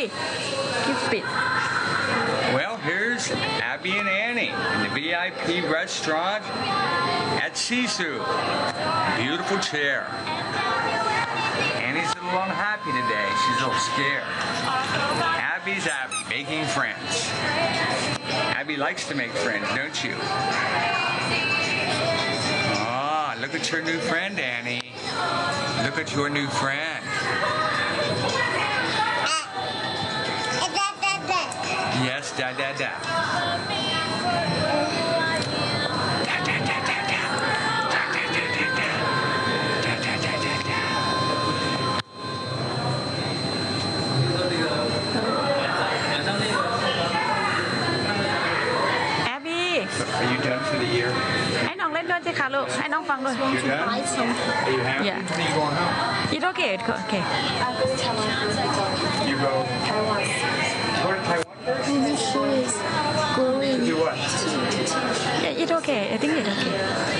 Abby Well, here's Abby and Annie in the VIP restaurant at Sisu. Beautiful chair. Annie's a little unhappy today. She's a little scared. Abby's Abby, making friends. Abby likes to make friends, don't you? Ah, look at your new friend, Annie. Look at your new friend. Yes, da da da. Da da da da da. Da da da da da. Da da da da da. Abby Are you done for the year? ให้น้องเล่นด้วยสิคะลูกให้น้องฟังด้วย You done? Buy some. Are you happy? Yeah. When are you going home? It's okay it's okay Okay I think it's okay